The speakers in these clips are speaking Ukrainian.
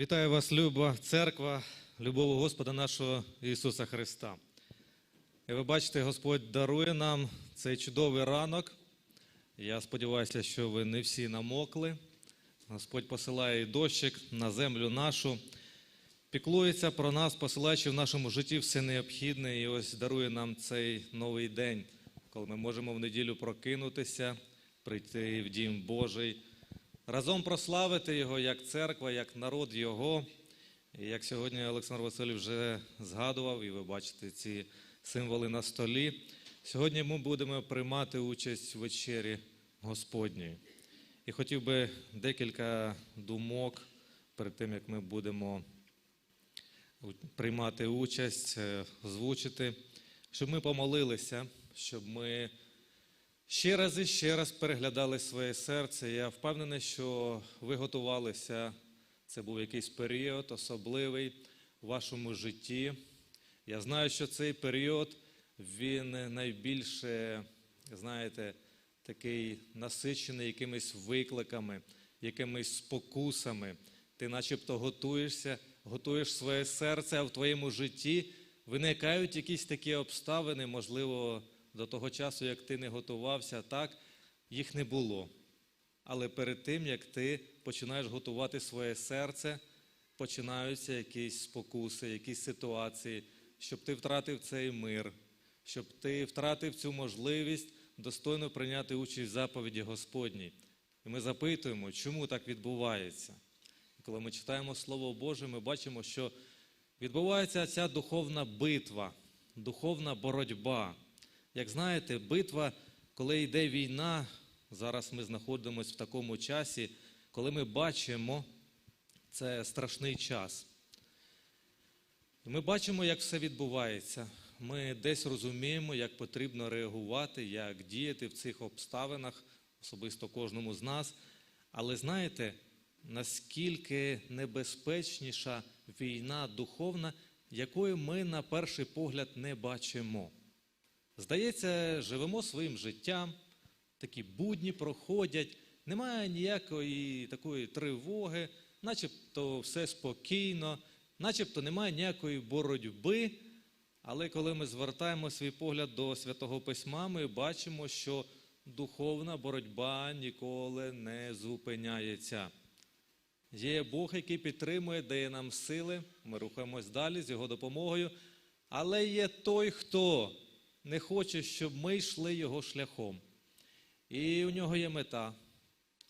Вітаю вас, люба церква, любого Господа нашого Ісуса Христа. І ви бачите, Господь дарує нам цей чудовий ранок. Я сподіваюся, що ви не всі намокли. Господь посилає дощик на землю нашу, піклується про нас, посилаючи в нашому житті все необхідне, і ось дарує нам цей новий день, коли ми можемо в неділю прокинутися, прийти в дім Божий, разом прославити Його як церква, як народ Його. І як сьогодні Олександр Васильович вже згадував, і ви бачите ці символи на столі. Сьогодні ми будемо приймати участь в вечері Господньої. І хотів би декілька думок перед тим, як ми будемо приймати участь, е, озвучити, щоб ми помолилися, щоб ми ще раз і ще раз переглядали своє серце. Я впевнений, що ви готувалися. Це був якийсь період особливий у вашому житті. Я знаю, що цей період він найбільше, знаєте, такий насичений якимись викликами, якимись спокусами. Ти начебто готуєшся, готуєш своє серце, а в твоєму житті виникають якісь такі обставини, можливо, до того часу, як ти не готувався, так, їх не було. Але перед тим, як ти починаєш готувати своє серце, починаються якісь спокуси, якісь ситуації, щоб ти втратив цей мир, щоб ти втратив цю можливість достойно прийняти участь в заповіді Господній. І ми запитуємо, чому так відбувається. І коли ми читаємо Слово Боже, ми бачимо, що відбувається ця духовна битва, духовна боротьба. Як знаєте, битва, коли йде війна, зараз ми знаходимося в такому часі, коли ми бачимо це страшний час. Ми бачимо, як все відбувається. Ми десь розуміємо, як потрібно реагувати, як діяти в цих обставинах, особисто кожному з нас. Але знаєте, наскільки небезпечніша війна духовна, якої ми на перший погляд не бачимо. Здається, живемо своїм життям, такі будні проходять, немає ніякої такої тривоги, начебто все спокійно, начебто немає ніякої боротьби. Але коли ми звертаємо свій погляд до Святого Письма, ми бачимо, що духовна боротьба ніколи не зупиняється. Є Бог, який підтримує, дає нам сили, ми рухаємось далі з його допомогою. Але є той, хто не хоче, щоб ми йшли його шляхом. І у нього є мета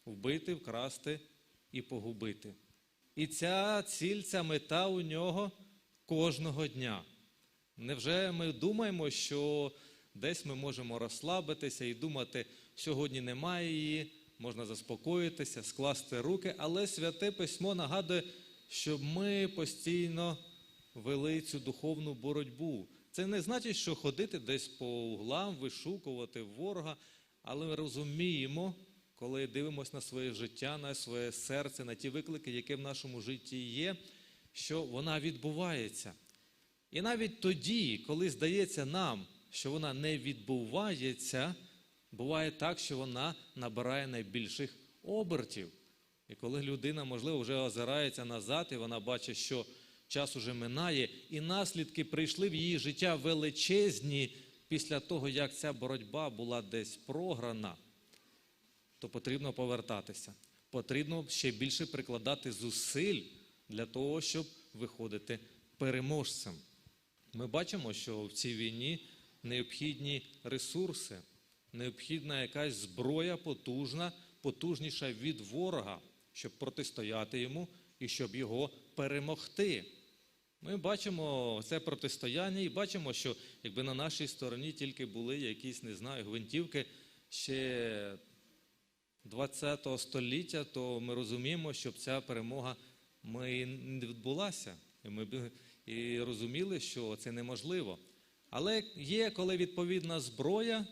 вбити, вкрасти і погубити. І ця ціль, ця мета у нього кожного дня. Невже ми думаємо, що десь ми можемо розслабитися і думати, сьогодні немає її, можна заспокоїтися, скласти руки, але святе письмо нагадує, щоб ми постійно вели цю духовну боротьбу. Це не значить, що ходити десь по углам, вишукувати ворога, але ми розуміємо, коли дивимося на своє життя, на своє серце, на ті виклики, які в нашому житті є, що вона відбувається. І навіть тоді, коли здається нам, що вона не відбувається, буває так, що вона набирає найбільших обертів. І коли людина, можливо, вже озирається назад, і вона бачить, що час уже минає, і наслідки прийшли в її життя величезні після того, як ця боротьба була десь програна, то потрібно повертатися. Потрібно ще більше прикладати зусиль для того, щоб виходити переможцем. Ми бачимо, що в цій війні необхідні ресурси, необхідна якась зброя потужна, потужніша від ворога, щоб протистояти йому і щоб його перемогти. Ми бачимо це протистояння і бачимо, що якби на нашій стороні тільки були якісь, не знаю, гвинтівки ще 20 століття, то ми розуміємо, щоб ця перемога ми не відбулася. І ми і розуміли, що це неможливо. Але є, коли відповідна зброя,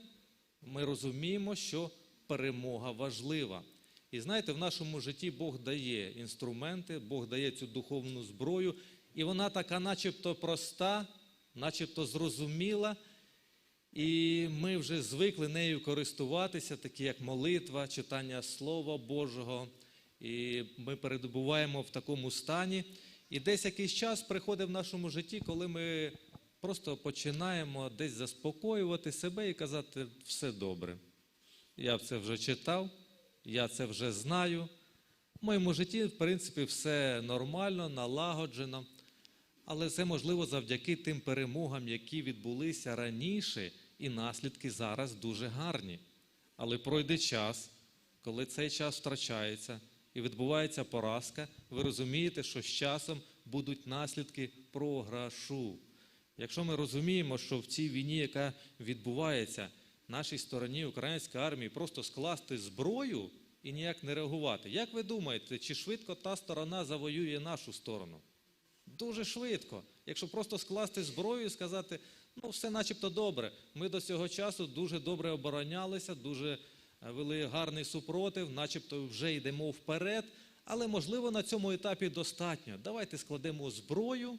ми розуміємо, що перемога важлива. І знаєте, в нашому житті Бог дає інструменти, Бог дає цю духовну зброю, і вона така, начебто проста, начебто зрозуміла. І ми вже звикли нею користуватися, такі як молитва, читання Слова Божого. і ми перебуваємо в такому стані. І десь якийсь час приходить в нашому житті, коли ми просто починаємо десь заспокоювати себе і казати, все добре. Я це вже читав, я це вже знаю. В моєму житті, в принципі, все нормально, налагоджено. Але це можливо завдяки тим перемогам, які відбулися раніше, і наслідки зараз дуже гарні. Але пройде час, коли цей час втрачається і відбувається поразка, ви розумієте, що з часом будуть наслідки програшу. Якщо ми розуміємо, що в цій війні, яка відбувається, нашій стороні української армії просто скласти зброю і ніяк не реагувати. Як ви думаєте, чи швидко та сторона завоює нашу сторону? Дуже швидко. Якщо просто скласти зброю і сказати, ну все начебто добре. Ми до цього часу дуже добре оборонялися, дуже е, вели гарний супротив, начебто вже йдемо вперед, але можливо на цьому етапі достатньо. Давайте складемо зброю,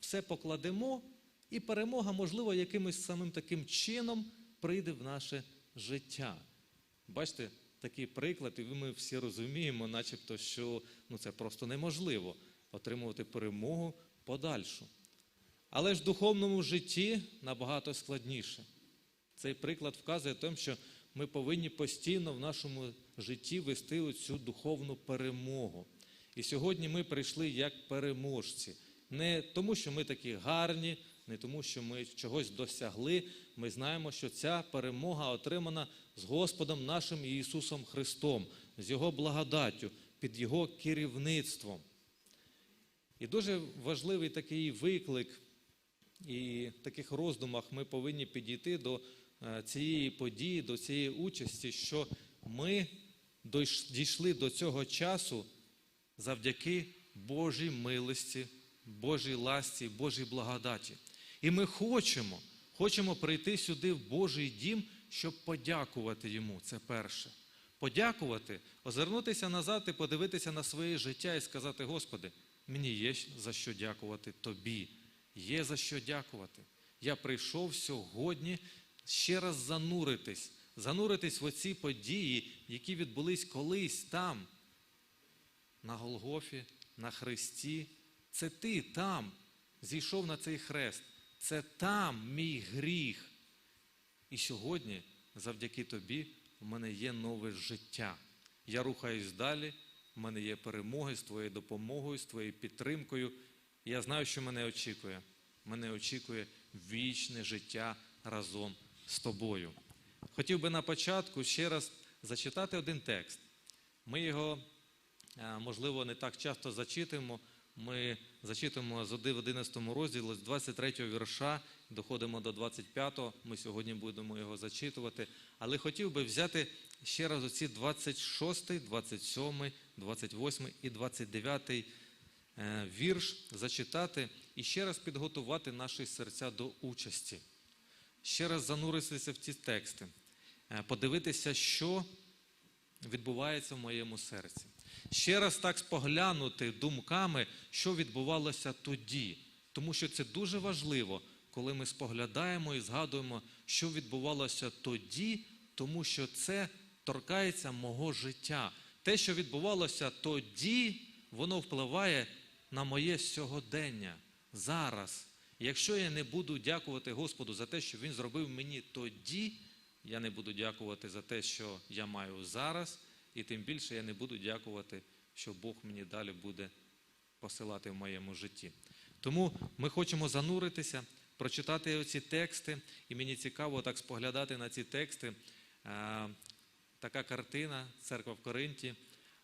все покладемо, і перемога, можливо, якимось самим таким чином прийде в наше життя. Бачите, такий приклад, і ми всі розуміємо, начебто, що ну, це просто неможливо отримувати перемогу подальшу. Але ж в духовному житті набагато складніше. Цей приклад вказує тим, що ми повинні постійно в нашому житті вести цю духовну перемогу. І сьогодні ми прийшли як переможці. Не тому, що ми такі гарні, не тому, що ми чогось досягли. Ми знаємо, що ця перемога отримана з Господом нашим Ісусом Христом, з Його благодаттю, під Його керівництвом. І дуже важливий такий виклик, і таких роздумах ми повинні підійти до е, цієї події, до цієї участі, що ми дійшли до цього часу завдяки Божій милості, Божій ласті, Божій благодаті. І ми хочемо, хочемо прийти сюди в Божий дім, щоб подякувати йому. Це перше. Подякувати, озирнутися назад і подивитися на своє життя і сказати: Господи, мені є за що дякувати Тобі. Є за що дякувати. Я прийшов сьогодні ще раз зануритись, зануритись в оці події, які відбулись колись там, на Голгофі, на Христі. Це ти там зійшов на цей хрест. Це там мій гріх. І сьогодні, завдяки тобі, в мене є нове життя. Я рухаюсь далі, в мене є перемоги з твоєю допомогою, з твоєю підтримкою. Я знаю, що мене очікує. Мене очікує вічне життя разом з тобою. Хотів би на початку ще раз зачитати один текст. Ми його, е, можливо, не так часто зачитуємо. Ми зачитуємо з 11 розділу, з 23 вірша, доходимо до 25-го. Ми сьогодні будемо його зачитувати. Але хотів би взяти ще раз оці 26, 27, 28 і 29 е, вірш, зачитати і ще раз підготувати наші серця до участі. Ще раз зануритися в ці тексти, е, подивитися, що відбувається в моєму серці. Ще раз так споглянути думками, що відбувалося тоді. Тому що це дуже важливо, коли ми споглядаємо і згадуємо, що відбувалося тоді, тому що це торкається мого життя. Те, що відбувалося тоді, воно впливає на моє сьогодення зараз. Якщо я не буду дякувати Господу за те, що Він зробив мені тоді, я не буду дякувати за те, що я маю зараз, і тим більше я не буду дякувати, що Бог мені далі буде посилати в моєму житті. Тому ми хочемо зануритися, прочитати оці тексти, і мені цікаво так споглядати на ці тексти. Така картина, церква в Коринті,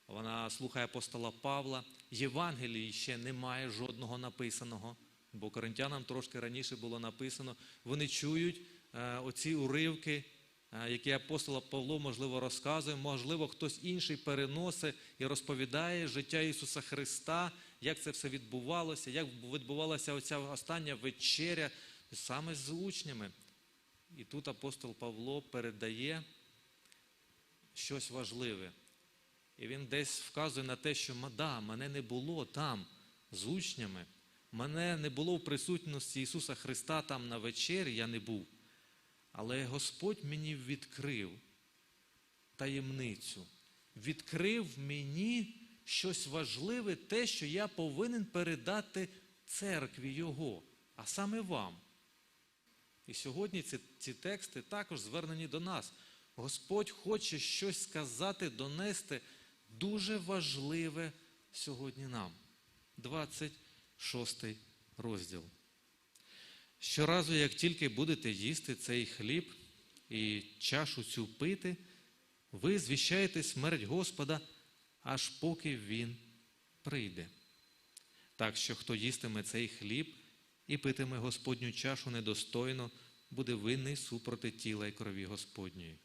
вона слухає апостола Павла. Євангелії ще немає жодного написаного, бо коринтянам трошки раніше було написано. Вони чують е, оці уривки, е, які апостол Павло, можливо, розказує, можливо, хтось інший переносить і розповідає життя Ісуса Христа, як це все відбувалося, як відбувалася оця остання вечеря саме з учнями. І тут апостол Павло передає щось важливе. І він десь вказує на те, що да, мене не було там з учнями, мене не було в присутності Ісуса Христа там на вечері, я не був. Але Господь мені відкрив таємницю, відкрив мені, щось важливе, те, що я повинен передати церкві Його, а саме вам. І сьогодні ці, ці тексти також звернені до нас. Господь хоче щось сказати, донести дуже важливе сьогодні нам. 26 розділ. Щоразу, як тільки будете їсти цей хліб і чашу цю пити, ви звіщаєте смерть Господа, аж поки Він прийде. Так що хто їстиме цей хліб і питиме Господню чашу недостойно, буде винний супроти тіла і крові Господньої.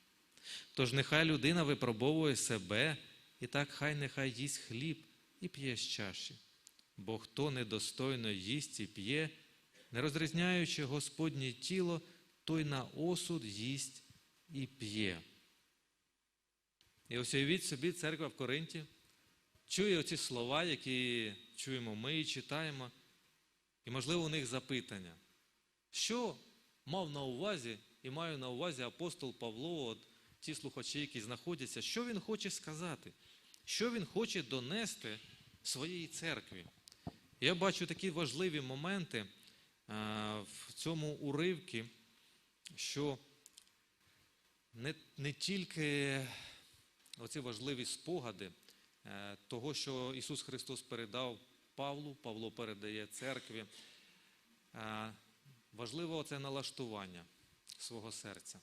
Тож нехай людина випробовує себе, і так хай нехай їсть хліб і п'є з чаші. Бо хто недостойно їсть і п'є, не розрізняючи Господнє тіло, той на осуд їсть і п'є. І ось уявіть собі, церква в Коринті чує оці слова, які чуємо ми і читаємо, і, можливо, у них запитання. Що мав на увазі і маю на увазі апостол Павло, от ті слухачі, які знаходяться, що він хоче сказати, що він хоче донести своїй церкві. Я бачу такі важливі моменти в цьому уривці, що не, не тільки оці важливі спогади е, того, що Ісус Христос передав Павлу, Павло передає церкві. Е, Важливо це налаштування свого серця.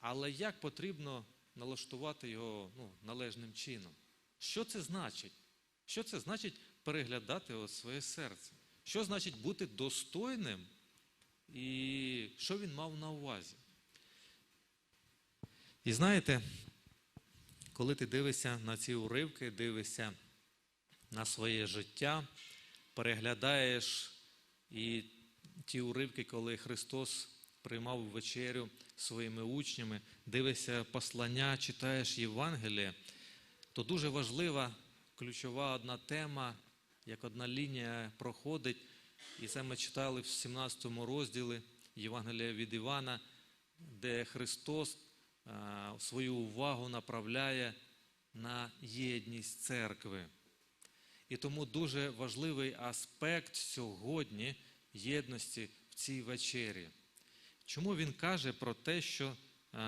Але як потрібно налаштувати його ну, належним чином? Що це значить? Що це значить переглядати от своє серце? Що значить бути достойним? І що він мав на увазі? І знаєте, коли ти дивишся на ці уривки, дивишся на своє життя, переглядаєш і ті уривки, коли Христос приймав вечерю своїми учнями, дивишся послання, читаєш Євангеліє, то дуже важлива ключова одна тема, як одна лінія проходить, і це ми читали в 17 розділі Євангелія від Івана, де Христос свою увагу направляє на єдність церкви. І тому дуже важливий аспект сьогодні єдності в цій вечері. Чому він каже про те, що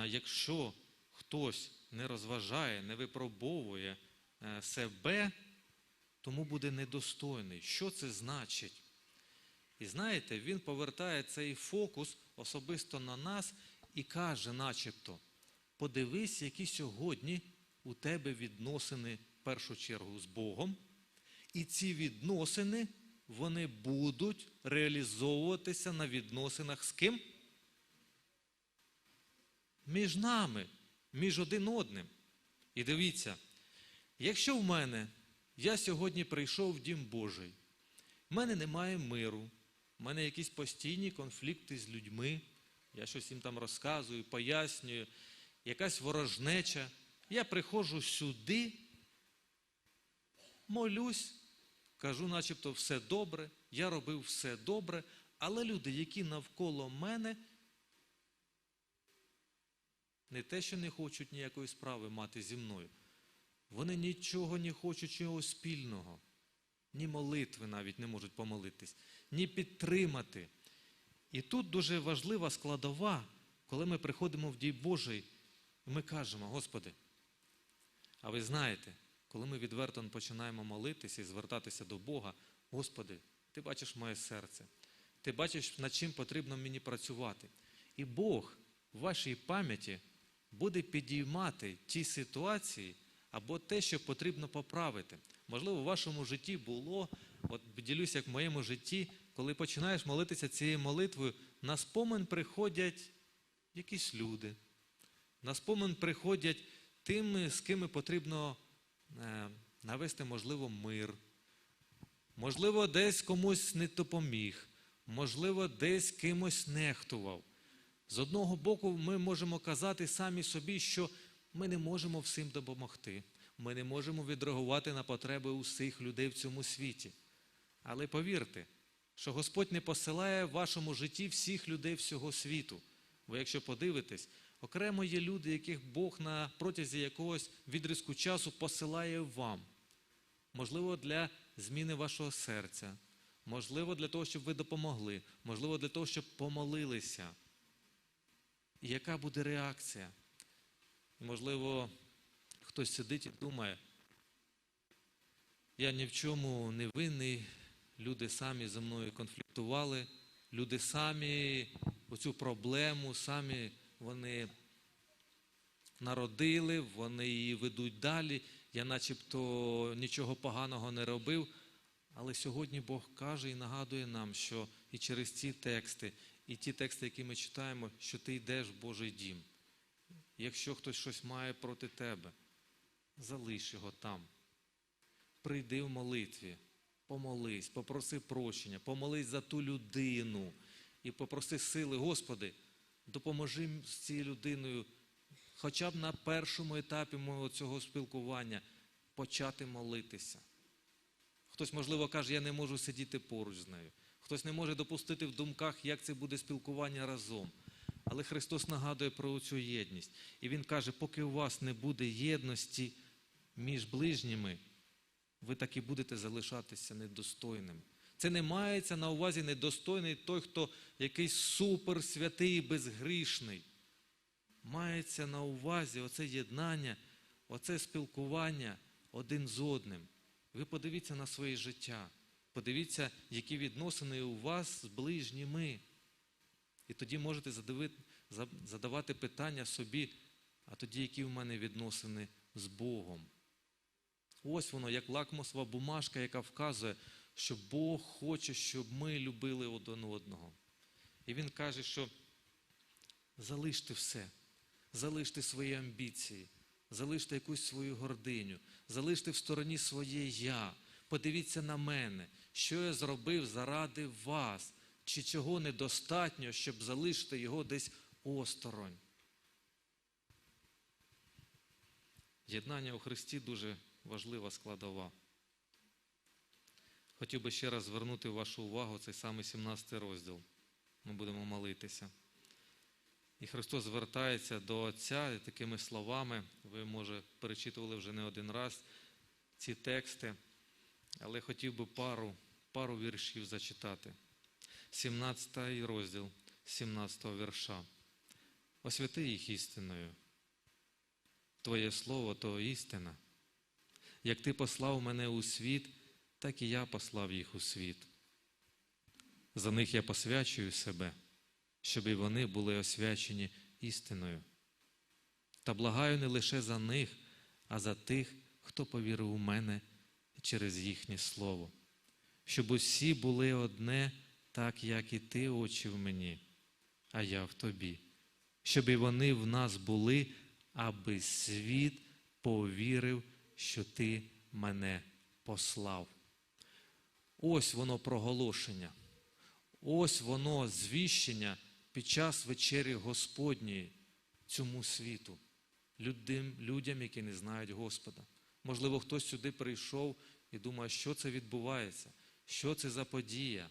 якщо хтось не розважає, не випробовує е, себе, тому буде недостойний. Що це значить? І знаєте, він повертає цей фокус особисто на нас і каже, начебто, подивись, які сьогодні у тебе відносини в першу чергу з Богом, і ці відносини вони будуть реалізовуватися на відносинах з ким? Між нами, між один одним. І дивіться, якщо в мене я сьогодні прийшов в Дім Божий, в мене немає миру, в мене якісь постійні конфлікти з людьми, я щось їм там розказую, пояснюю, якась ворожнеча. Я приходжу сюди, молюсь, кажу, начебто, все добре, я робив все добре, але люди, які навколо мене, не те, що не хочуть ніякої справи мати зі мною, вони нічого не хочуть чогось спільного, ні молитви навіть не можуть помолитись, ні підтримати. І тут дуже важлива складова, коли ми приходимо в Дій Божий, ми кажемо, Господи, а ви знаєте, коли ми відверто починаємо молитися і звертатися до Бога, Господи, Ти бачиш моє серце, Ти бачиш, над чим потрібно мені працювати. І Бог в вашій пам'яті буде підіймати ті ситуації або те, що потрібно поправити. Можливо, в вашому житті було, от ділюся, як в моєму житті, коли починаєш молитися цією молитвою, на спомин приходять якісь люди. На спомин приходять тими, з ким потрібно е, навести, можливо, мир. Можливо, десь комусь не допоміг, можливо, десь кимось нехтував. З одного боку, ми можемо казати самі собі, що ми не можемо всім допомогти. Ми не можемо відреагувати на потреби усіх людей в цьому світі. Але повірте, що Господь не посилає в вашому житті всіх людей всього світу. Ви, якщо подивитесь, окремо є люди, яких Бог на протязі якогось відрізку часу посилає вам. можливо, для зміни вашого серця, можливо, для того, щоб ви допомогли, можливо, для того, щоб помолилися. Яка буде реакція? Можливо, хтось сидить і думає, я ні в чому не винний, люди самі зі мною конфліктували, люди самі оцю проблему, самі вони народили, вони її ведуть далі. Я начебто нічого поганого не робив. Але сьогодні Бог каже і нагадує нам, що і через ці тексти, і ті тексти, які ми читаємо, що ти йдеш в Божий дім. Якщо хтось щось має проти тебе, залиш його там. Прийди в молитві, помолись, попроси прощення, помолись за ту людину і попроси сили, Господи, допоможи з цією людиною, хоча б на першому етапі мого цього спілкування почати молитися. Хтось, можливо, каже, я не можу сидіти поруч з нею. Хтось не може допустити в думках, як це буде спілкування разом. Але Христос нагадує про цю єдність. І Він каже, поки у вас не буде єдності між ближніми, ви так і будете залишатися недостойним. Це не мається на увазі недостойний той, хто якийсь супер святий безгрішний. Мається на увазі оце єднання, оце спілкування один з одним. Ви подивіться на своє життя, подивіться, які відносини у вас з ближніми. І тоді можете задавати питання собі, а тоді, які в мене відносини з Богом. Ось воно, як лакмусова бумажка, яка вказує, що Бог хоче, щоб ми любили один одного. І Він каже, що залиште все, залиште свої амбіції, залиште якусь свою гординю, залиште в стороні своє я. Подивіться на мене, що я зробив заради вас, чи чого недостатньо, щоб залишити його десь осторонь. Єднання у Христі дуже важлива складова. Хотів би ще раз звернути вашу увагу цей самий 17 розділ. Ми будемо молитися. І Христос звертається до Отця такими словами. Ви, може, перечитували вже не один раз ці тексти, але хотів би пару, пару віршів зачитати. 17 розділ 17 вірша. Освяти їх істиною. Твоє слово то істина. Як ти послав мене у світ, так і я послав їх у світ. За них я посвячую себе, щоб і вони були освячені істиною. Та благаю не лише за них, а за тих, хто повірив у мене через їхнє слово, щоб усі були одне, так як і ти, Отче, в мені, а я в тобі, щоб і вони в нас були, аби світ повірив, що ти мене послав. Ось воно проголошення, ось воно звіщення під час вечері Господньої цьому світу, людям, людям, які не знають Господа. Можливо, хтось сюди прийшов і думає, що це відбувається, що це за подія,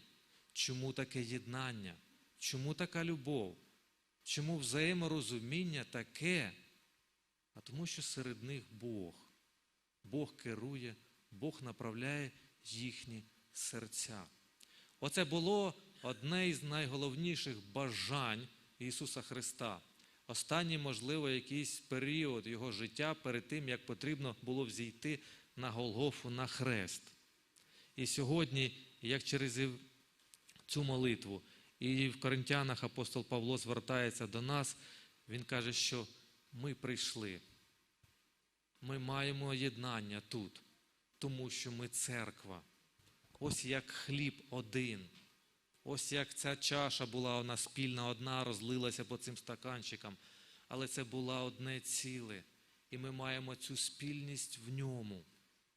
чому таке єднання, чому така любов, чому взаєморозуміння таке, а тому, що серед них Бог. Бог керує, Бог направляє їхні серця. Оце було одне із найголовніших бажань Ісуса Христа. Останній, можливо, якийсь період Його життя перед тим, як потрібно було взійти на Голгофу на хрест. І сьогодні, як через цю молитву, і в Коринтянах апостол Павло звертається до нас, він каже, що ми прийшли. Ми маємо єднання тут, тому що ми церква. Ось як хліб один. Ось як ця чаша була вона спільна, одна розлилася по цим стаканчикам. Але це була одне ціле. І ми маємо цю спільність в ньому.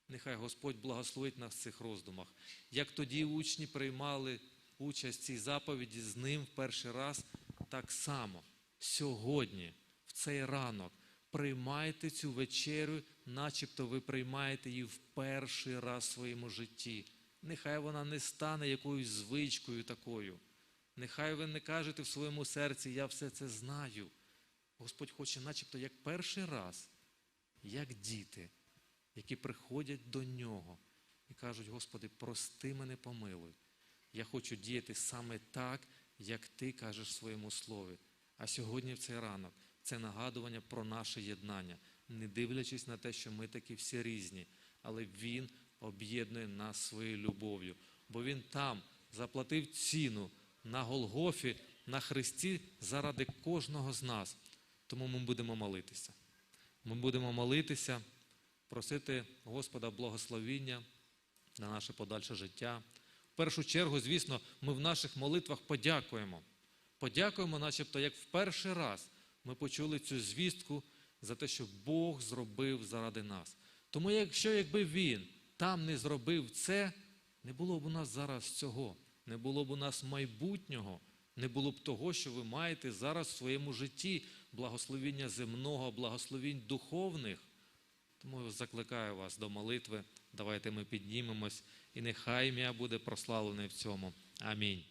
Нехай Господь благословить нас в цих роздумах. Як тоді учні приймали участь в цій заповіді з ним в перший раз, так само сьогодні, в цей ранок, приймайте цю вечерю, начебто ви приймаєте її в перший раз в своєму житті. Нехай вона не стане якоюсь звичкою такою. Нехай ви не кажете в своєму серці, я все це знаю. Господь хоче, начебто, як перший раз, як діти, які приходять до нього, і кажуть, Господи, прости мене, помилуй. Я хочу діяти саме так, як Ти кажеш в своєму слові. А сьогодні в цей ранок це нагадування про наше єднання, не дивлячись на те, що ми такі всі різні, але Він об'єднує нас своєю любов'ю, бо Він там заплатив ціну на Голгофі, на Христі заради кожного з нас. Тому ми будемо молитися. Ми будемо молитися, просити Господа благословіння на наше подальше життя. В першу чергу, звісно, ми в наших молитвах подякуємо. Подякуємо, начебто, як в перший раз ми почули цю звістку за те, що Бог зробив заради нас. Тому, якщо якби Він там не зробив це, не було б у нас зараз цього, не було б у нас майбутнього, не було б того, що ви маєте зараз в своєму житті благословіння земного, благословінь духовних. Тому я закликаю вас до молитви. Давайте ми піднімемось, і нехай ім'я буде прославлене в цьому. Амінь.